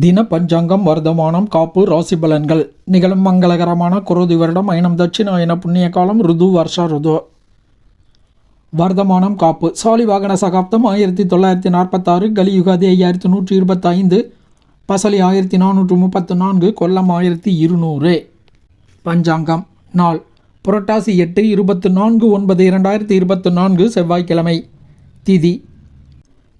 தின பஞ்சாங்கம் வர்த்தமானம் காப்பு ராசி பலன்கள். நிகழும் மங்களகரமான குரோதி வருடம் ஐனம் தட்சிணாயன புண்ணிய காலம் ருது வருஷ ருது. வர்த்தமானம் காப்பு. சாலி வாகன சகாப்தம் ஆயிரத்தி தொள்ளாயிரத்தி நாற்பத்தாறு. கலியுகாதி ஐயாயிரத்தி நூற்றி இருபத்தைந்து. பசலி ஆயிரத்தி நானூற்று முப்பத்து நான்கு. கொல்லம் ஆயிரத்தி இருநூறு. பஞ்சாங்கம். நாள். புரட்டாசி எட்டு இருபத்து நான்கு ஒன்பது இரண்டாயிரத்தி இருபத்து நான்கு செவ்வாய்க்கிழமை. திதி.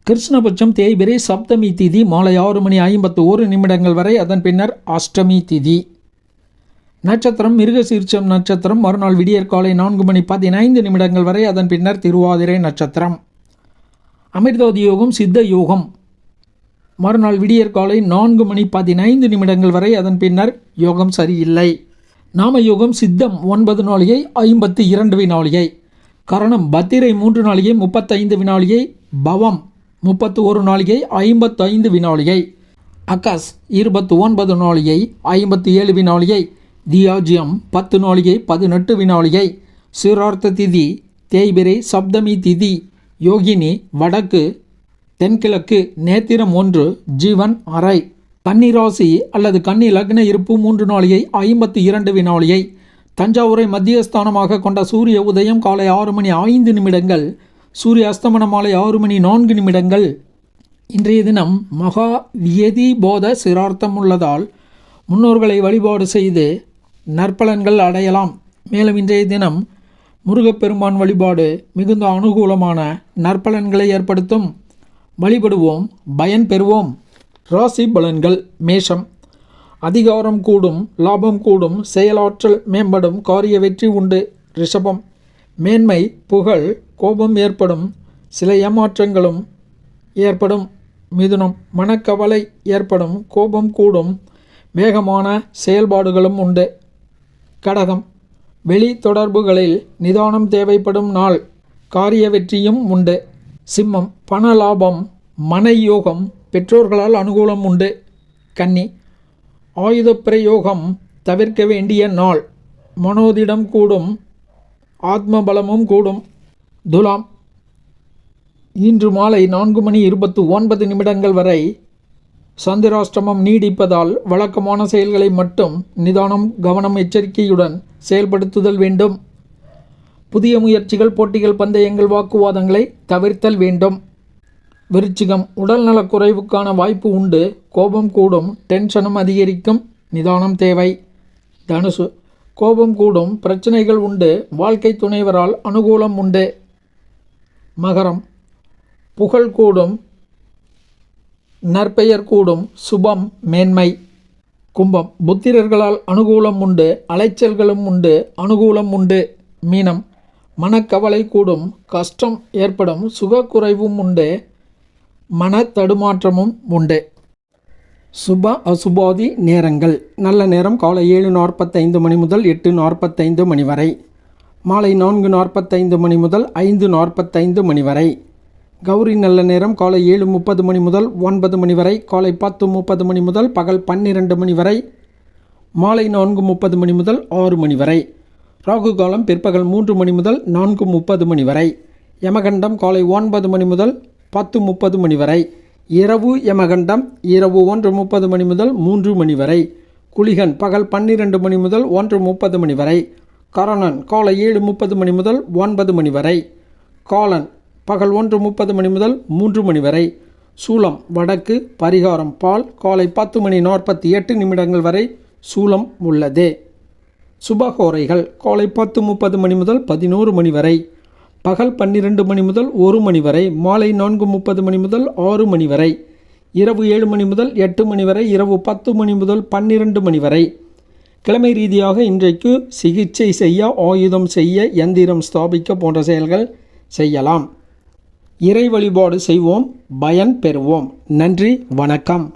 கிருஷ்ணபட்சம் தேய்பிரை சப்தமி திதி மாலை ஆறு மணி ஐம்பத்து ஒரு நிமிடங்கள் வரை அதன் பின்னர் அஷ்டமி திதி. நட்சத்திரம் மிருகசீர்ச்சம் நட்சத்திரம் மறுநாள் விடியற் காலை நான்கு மணி பதினைந்து நிமிடங்கள் வரை அதன் பின்னர் திருவாதிரை நட்சத்திரம். அமிர்தோதி யோகம் சித்த யோகம். மறுநாள் விடியற் காலை நான்கு மணி பதினைந்து நிமிடங்கள் வரை அதன் பின்னர் யோகம் சரியில்லை. நாம யோகம் சித்தம் ஒன்பது நாளிகை ஐம்பத்து இரண்டு வினாளிகை. கரணம் பத்திரை மூன்று நாளிகை முப்பத்தைந்து வினாளிகை. பவம் முப்பத்து ஒரு நாளிகை ஐம்பத்தைந்து வினாளிகை அகாஸ் இருபத்து ஒன்பது நாளிகை ஐம்பத்தி ஏழு வினாளிகை தியாஜியம் பத்து நாளிகை பதினெட்டு வினாளிகை சீரார்த்த திதி தேய்பிரை சப்தமி திதி. யோகினி வடக்கு தென்கிழக்கு நேத்திரம் ஒன்று ஜீவன் அறை. கன்னிராசி அல்லது கன்னி லக்ன இருப்பு மூன்று நாளிகை ஐம்பத்தி இரண்டு வினாளிகை தஞ்சாவூரை மத்தியஸ்தானமாக கொண்ட சூரிய உதயம் காலை ஆறு மணி ஐந்து நிமிடங்கள் சூரிய அஸ்தமன மாலை ஆறு மணி நான்கு நிமிடங்கள். இன்றைய தினம் மகா வியதி போத சிரார்த்தம் உள்ளதால் முன்னோர்களை வழிபாடு செய்து நற்பலன்கள் அடையலாம். மேலும் இன்றைய தினம் முருகப்பெருமான் வழிபாடு மிகுந்த அனுகூலமான நற்பலன்களை ஏற்படுத்தும். வழிபடுவோம் பயன் பெறுவோம். ராசி பலன்கள் மேஷம். அதிகாரம் கூடும் லாபம் கூடும் செயலாற்றல் மேம்படும் காரிய வெற்றி உண்டு ரிஷபம். மேன்மை புகழ் கோபம் ஏற்படும் சில ஏமாற்றங்களும் ஏற்படும் மிதுனம் மனக்கவலை ஏற்படும் கோபம் கூடும் வேகமான செயல்பாடுகளும் உண்டு. கடகம். வெளி தொடர்புகளில் நிதானம் தேவைப்படும் நாள் காரிய வெற்றியும் உண்டு. சிம்மம். பண லாபம் மன யோகம் பெற்றோர்களால் அனுகூலம் உண்டு. கன்னி. ஆயுத பிரயோகம் தவிர்க்க வேண்டிய நாள் மனோதிடம் கூடும் ஆத்ம பலமும் கூடும். துலாம். இன்று மாலை நான்கு மணி இருபத்து ஒன்பது நிமிடங்கள் வரை சந்திராஷ்டமம் நீடிப்பதால் வழக்கமான செயல்களை மட்டும் நிதானம் கவனம் எச்சரிக்கையுடன் செயல்படுத்துதல் வேண்டும். புதிய முயற்சிகள் போட்டிகள் பந்தயங்கள் வாக்குவாதங்களை தவிர்த்தல் வேண்டும். விருச்சிகம் உடல்நலக் குறைவுக்கான வாய்ப்பு உண்டு. கோபம் கூடும் டென்ஷனும் அதிகரிக்கும். நிதானம் தேவை. தனுசு கோபம் கூடும் பிரச்சனைகள் உண்டு. வாழ்க்கை துணைவரால் அனுகூலம் உண்டு. மகரம். புகழ் கூடும் நற்பெயர் கூடும் சுபம் மேன்மை. கும்பம். புத்திரர்களால் அனுகூலம் உண்டு அலைச்சல்களும் உண்டு அனுகூலம் உண்டு. மீனம். மனக்கவலை கூடும் கஷ்டம் ஏற்படும் சுகக்குறைவும் உண்டு மன தடுமாற்றமும் உண்டு. சுப அசுபாதி நேரங்கள். நல்ல நேரம் காலை ஏழு நாற்பத்தைந்து மணி முதல் எட்டு நாற்பத்தைந்து மணி வரை. மாலை நான்கு நாற்பத்தைந்து மணி முதல் ஐந்து நாற்பத்தைந்து மணி வரை. கௌரி நல்ல நேரம் காலை ஏழு முப்பது மணி முதல் ஒன்பது மணி வரை காலை பத்து முப்பது மணி முதல் பகல் பன்னிரெண்டு மணி வரை மாலை நான்கு முப்பது மணி முதல் ஆறு மணி வரை ராகு காலம் பிற்பகல் மூன்று மணி முதல் நான்கு முப்பது மணி வரை யமகண்டம் காலை ஒன்பது மணி முதல் பத்து முப்பது மணி வரை இரவு யமகண்டம் இரவு ஒன்று முப்பது மணி முதல் மூன்று மணி வரை குளிகன் பகல் பன்னிரண்டு மணி முதல் ஒன்று முப்பது மணி வரை கரணன் காலை ஏழு முப்பது மணி முதல் ஒன்பது மணி வரை. காலன் பகல் ஒன்று முப்பது மணி முதல் மூன்று மணி வரை. சூலம் வடக்கு பரிகாரம் பால் காலை பத்து மணி நாற்பத்தி எட்டு நிமிடங்கள் வரை சூலம் உள்ளது. சுபகோரைகள் காலை பத்து முப்பது மணி முதல் பதினோரு மணி வரை. பகல் பன்னிரெண்டு மணி முதல் ஒரு மணி வரை. மாலை நான்கு முப்பது மணி முதல் ஆறு மணி வரை. இரவு ஏழு மணி முதல் எட்டு மணி வரை. இரவு பத்து மணி முதல் பன்னிரெண்டு மணி வரை. கிழமை ரீதியாக இன்றைக்கு சிகிச்சை செய்ய ஆயுதம் செய்ய எந்திரம் ஸ்தாபிக்க போன்ற செயல்கள் செய்யலாம். இறை வழிபாடு செய்வோம். பயன் பெறுவோம். நன்றி. வணக்கம்.